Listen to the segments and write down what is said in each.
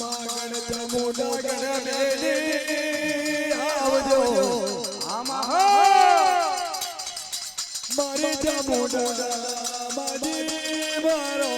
માણ તમુ ડગણ મેલી. આવજો. મારી તમુ મારી મારો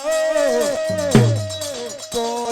oh, oh, oh, oh.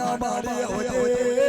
കാണാൻ മാറിയ ഒരേ